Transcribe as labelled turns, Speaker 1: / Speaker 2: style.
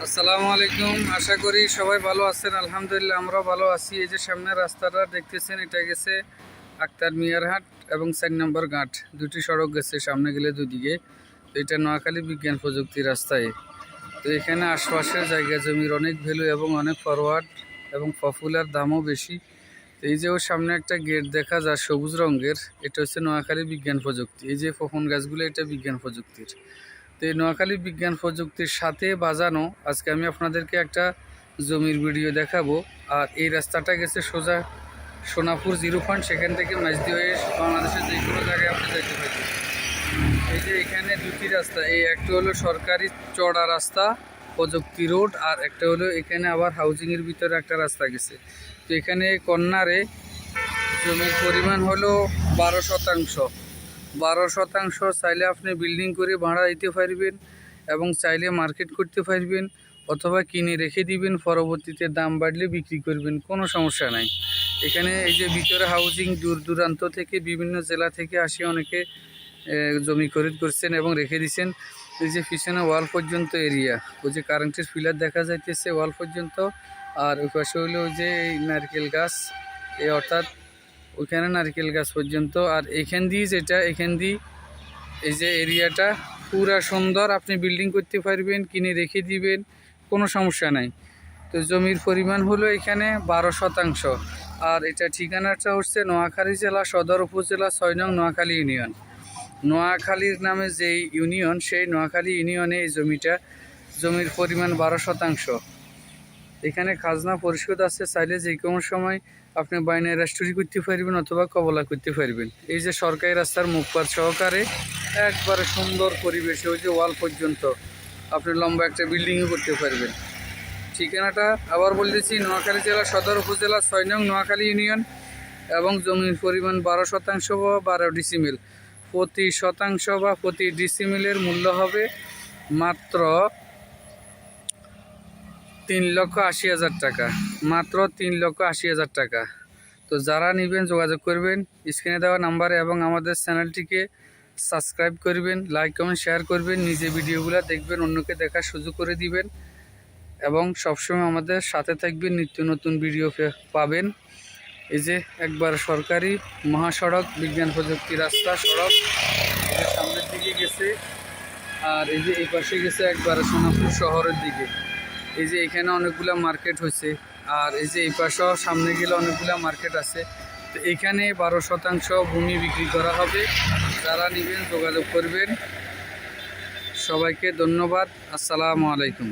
Speaker 1: আসসালামু আলাইকুম। আশা করি সবাই ভালো আছেন। আলহামদুলিল্লাহ আমরা ভালো আছি। এই যে সামনের রাস্তাটা দেখতেছেন, এটা গেছে আক্তার মিয়ারহাট এবং চার নম্বর ঘাট। দুটি সড়ক গেছে, সামনে গেলে দুদিকে। তো এটা নোয়াখালী বিজ্ঞান প্রযুক্তি রাস্তায়। তো এখানে আশপাশের জায়গা জমির অনেক ভ্যালু এবং অনেক ফরওয়ার্ড এবং পপুলার দামও বেশি। তো এই যে ওর সামনে একটা গেট দেখা যায় সবুজ রঙের, এটা হচ্ছে নোয়াখালী বিজ্ঞান প্রযুক্তি। এই যে ফফন গাছগুলো, এটা বিজ্ঞান প্রযুক্তির। তো এই নোয়াখালী বিজ্ঞান প্রযুক্তির সাথে বাজানো, আজকে আমি আপনাদেরকে একটা জমির ভিডিও দেখাবো। আর এই রাস্তাটা গেছে সোজা সোনাপুর জিরো পয়েন্ট, সেখান থেকে মাঝদি হয়ে বাংলাদেশের যে কোনো জায়গায় আপনি যেতে পারবেন এই যে এখানে দুটি রাস্তা, এই একটা হলো সরকারি চড়া রাস্তা, প্রযুক্তি রোড, আর একটা হলো এখানে আবার হাউজিংয়ের ভিতরে একটা রাস্তা গেছে। তো এখানে কন্যারে জমির পরিমাণ হলো বারো শতাংশ। বারো শতাংশ চাইলে আপনি বিল্ডিং করে ভাড়া দিতে পারবেন এবং চাইলে মার্কেট করতে পারবেন অথবা কিনে রেখে দিবেন, পরবর্তীতে দাম বাড়লে বিক্রি করবেন, কোনো সমস্যা নাই। এখানে এই যে ভিতরে হাউজিং দূর দূরান্ত থেকে বিভিন্ন জেলা থেকে আসি অনেকে জমি খরিদ করছেন এবং রেখে দিছেন। এই যে পিছনে ওয়াল পর্যন্ত এরিয়া ওই যে কারেন্টের ফিলার দেখা যাইতেছে ওয়াল পর্যন্ত। আর ওই পাশে হলো ওই যে এই নারকেল গাছ, এই অর্থাৎ ওইখানে নারকেল গাছ পর্যন্ত। আর এখান দিয়ে যেটা, এখান দিয়ে এই যে এরিয়াটা, পুরা সুন্দর। আপনি বিল্ডিং করতে পারবেন, কিনে রেখে দিবেন, কোনো সমস্যা নাই। তো জমির পরিমাণ হলো এখানে বারো শতাংশ। আর এটা ঠিকানাটা হচ্ছে নোয়াখালী জেলা সদর উপজেলা ছয় নং নোয়াখালী ইউনিয়ন। নোয়াখালীর নামে যেই ইউনিয়ন, সেই নোয়াখালী ইউনিয়নে এই জমিটা, জমির পরিমাণ বারো শতাংশ। এখানে খাজনা পরিশোধ আছে, চাইলে যে কোনো সময় আপনি বাইনে রেস্টোরি করতে পারবেন অথবা কবলা করতে পারবেন। এই যে সরকারি রাস্তার মুখপাত সহকারে একবারে সুন্দর পরিবেশে, ওই যে ওয়াল পর্যন্ত আপনি লম্বা একটা বিল্ডিংও করতে পারবেন। ঠিকানাটা আবার বলতেছি নোয়াখালী জেলা সদর উপজেলা ছয় নং নোয়াখালী ইউনিয়ন এবং জমির পরিমাণ বারো শতাংশ বা বারো ডিসিমিল প্রতি শতাংশ বা প্রতি ডিসিমিলের মূল্য হবে মাত্র তিন লক্ষ আশি হাজার টাকা। মাত্র তিন লক্ষ আশি হাজার টাকা। তো যারা নেবেন, যোগাযোগ করবেন, স্ক্রিনে দেওয়া নাম্বারে এবং আমাদের চ্যানেলটিকে সাবস্ক্রাইব করবেন, লাইক, কমেন্ট, শেয়ার করবেন, নিজে ভিডিওগুলো দেখবেন, অন্যকে দেখার সুযোগ করে দিবেন এবং সবসময় আমাদের সাথে থাকবেন, নিত্য নতুন ভিডিও পাবেন। এই যে একবার সরকারি মহাসড়ক, বিজ্ঞান প্রযুক্তি রাস্তা সড়ক সামনের দিকে গেছে, আর এই যে এই পাশে গেছে একবার সোনাপুর শহরের দিকে। এই যে এখানে অনেকগুলো মার্কেট হয়েছে আর এই যে এই পাশেও সামনে গেলে অনেকগুলো মার্কেট আছে। তো এখানে বারো শতাংশ ভূমি বিক্রি করা হবে। যারা নেবেন যোগাযোগ করবেন। সবাইকে ধন্যবাদ। আসসালামু আলাইকুম।